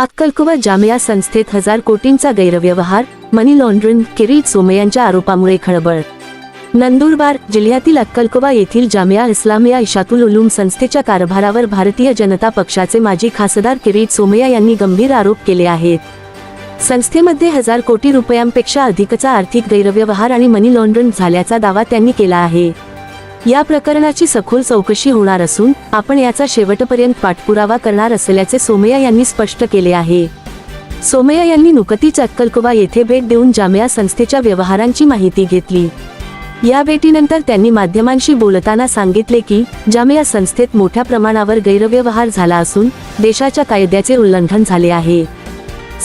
अक्कलकुवा जामिया संस्थेत हजार कोटींचा गैरव्यवहार मनी लॉन्ड्रिंग किरीट सोमे यांच्या आरोपामुळे खळबळ. नंदुरबार जिल्ह्यातील अक्कलकुवा येथील जामिया इस्लामिया इशातुल उलूम संस्थेच्या कारभारावर भारतीय जनता पक्षाचे माजी खासदार किरीट सोमय्या यांनी गंभीर आरोप केले आहेत. संस्थेमध्ये हजार कोटी रुपयांपेक्षा अधिकचा आर्थिक गैरव्यवहार आणि मनी लॉन्ड्रिंग झाल्याचा दावा त्यांनी केला आहे. या प्रकरणाची सखोल चौकशी होणार असून आपण याचा शेवटपर्यंत पाठपुरावा करणार असल्याचे सोमय्या यांनी स्पष्ट केले आहे. सोमय्या यांनी नुकतीच अक्कलकुवा येथे भेट देऊन जामिया संस्थेच्या व्यवहारांची माहिती घेतली. या भेटीनंतर त्यांनी माध्यमांशी बोलताना सांगितले की जामिया संस्थेत मोठ्या प्रमाणावर गैरव्यवहार झाला असून देशाच्या कायद्याचे उल्लंघन झाले आहे.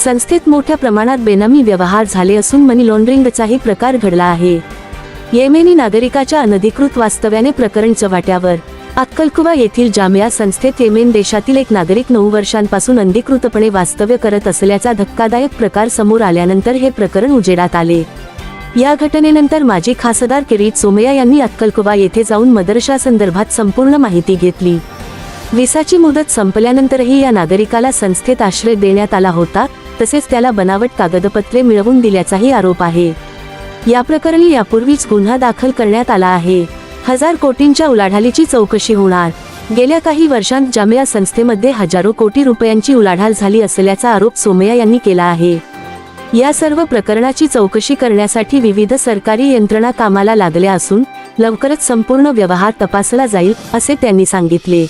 संस्थेत मोठ्या प्रमाणात बेनामी व्यवहार झाले असून मनी लॉन्ड्रिंगचाही प्रकार घडला आहे. येमेनी नागरिकाच्या अनधिकृत वास्तव्याने प्रकरण चव्हाट्यावर. अक्कलकुवा येथील जामिया संस्थेत येमेन देशातील एक नागरिक नऊ वर्षांपासून अनधिकृतपणे वास्तव्य करत असल्याचा धक्कादायक प्रकार समोर आल्यानंतर हे प्रकरण उजेडात आले. या घटनेनंतर माजी खासदार किरीट सोमया यांनी अक्कलकुवा येथे जाऊन मदरशा संदर्भात संपूर्ण माहिती घेतली. विसाची मुदत संपल्यानंतरही या नागरिकाला संस्थेत आश्रय देण्यात आला होता तसेच त्याला बनावट कागदपत्रे मिळवून दिल्याचाही आरोप आहे. या प्रकरणी यापूर्वीच गुन्हा दाखल करण्यात आला आहे. हजार कोटींच्या उलाढालीची चौकशी होणार. गेल्या काही वर्षांत जामिया संस्थेमध्ये हजारो कोटी रुपयांची उलाढाल झाली असल्याचा आरोप सोमया यांनी केला आहे. या सर्व प्रकरणाची चौकशी करण्यासाठी विविध सरकारी यंत्रणा कामाला लागल्या असून लवकरच संपूर्ण व्यवहार तपासला जाईल असे त्यांनी सांगितले.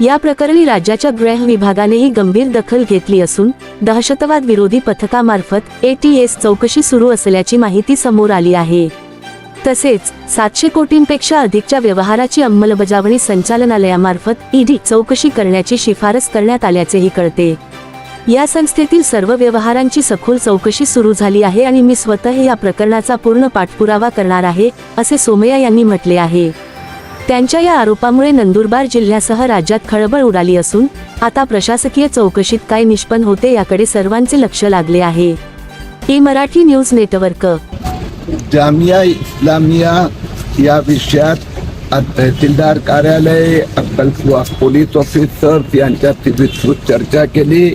या प्रकरणी राज्याच्या गृह विभागानेही गंभीर दखल घेतली असून दहशतवाद विरोधी पथकामार्फत एटीएस चौकशी सुरू असल्याची माहिती समोर आली आहे. तसेच सातशे कोटींपेक्षा अधिकच्या व्यवहाराची अंमलबजावणी संचालनालयामार्फत ईडी चौकशी करण्याची शिफारस करण्यात आल्याचेही कळते. या संस्थेतील सर्व व्यवहारांची सखोल चौकशी सुरू झाली आहे आणि मी स्वतः या प्रकरणाचा पूर्ण पाठपुरावा करणार आहे असे सोमय्या यांनी म्हटले आहे. त्यांच्या या आरोपामुळे नंदुरबार जिल्ह्यासह राज्यात खळबळ उडाली असून आता प्रशासकीय चौकशीत काय निष्पन्न होते याकडे सर्वांचे लक्ष लागले आहे. हे मराठी न्यूज नेटवर्क. जामिया इस्लामिया या विषयात तहसीलदार कार्यालय अक्कलकुवा पोलीस ऑफिसर यांच्यात विस्तृत चर्चा केली.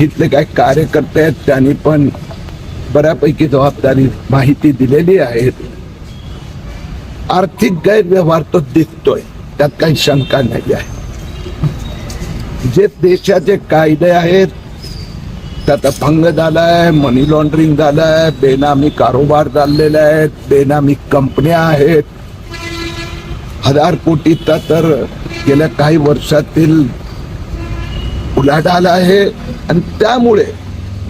इथले काही कार्यकर्ते आहेत त्यांनी पण बऱ्यापैकी जबाबदारी माहिती दिलेली आहे. आर्थिक गैरव्यवहार तो दिसतोय. त्यात काही शंका नाही आहे. जे देशाचे कायदे आहेत त्यात भंग झालाय मनी लॉन्ड्रिंग झालाय बेनामी कारोबार चाललेले आहेत बेनामी कंपन्या आहेत. हजार कोटीचा तर गेल्या काही वर्षातील उलाढाल आहे. आणि त्यामुळे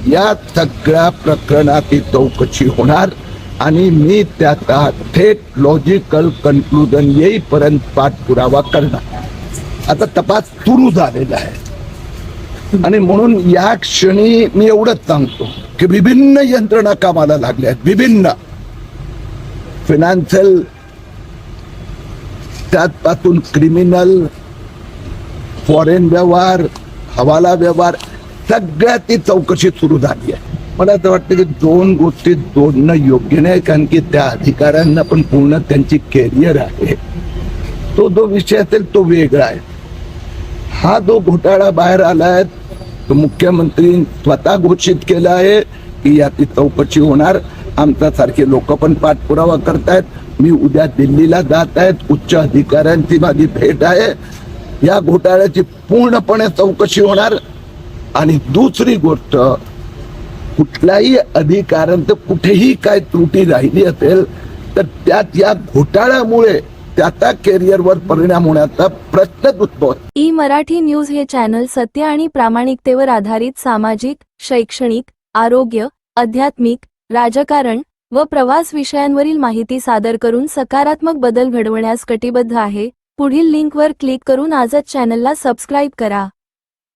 या सगळ्या प्रकरणाची चौकशी होणार. आणि मी त्याचा थेट लॉजिकल कन्क्लुजन येईपर्यंत पाठपुरावा करणार. आता तपास सुरू झालेला आहे. आणि म्हणून या क्षणी मी एवढंच सांगतो की विभिन्न यंत्रणा कामाला लागल्या आहेत. विभिन्न. फिनान्शियल त्यापासून क्रिमिनल फॉरेन व्यवहार हवाला व्यवहार सगळ्या ती चौकशी सुरू झाली आहे. मला असं वाटतं की दोन गोष्टी जोडणं योग्य नाही कारण की त्या अधिकाऱ्यांना पण पूर्ण त्यांची कॅरियर आहे. तो जो विषय असेल तो वेगळा आहे. हा जो घोटाळा बाहेर आलाय तो मुख्यमंत्री स्वतः घोषित केला आहे की याची चौकशी होणार. आमच्या सारखे लोक पण पाठपुरावा करतायत. मी उद्या दिल्लीला जात आहेत उच्च अधिकाऱ्यांची माझी भेट आहे. या घोटाळ्याची पूर्णपणे चौकशी होणार. आणि दुसरी गोष्ट कुठल्याही अधिकाऱ्यांचं कुठेही काय त्रुटी राहिली असेल तर त्यात या घोटाळ्यामुळे त्याचा करिअरवर परिणाम होण्याचा प्रश्नच उद्भवतो ई मराठी न्यूज हे चॅनल सत्य आणि प्रामाणिकतेवर आधारित सामाजिक शैक्षणिक आरोग्य आध्यात्मिक राजकारण व प्रवास विषयांवरील माहिती सादर करून सकारात्मक बदल घडवण्यास कटिबद्ध आहे. पुढील लिंकवर क्लिक करून आजच चॅनलला सबस्क्राईब करा.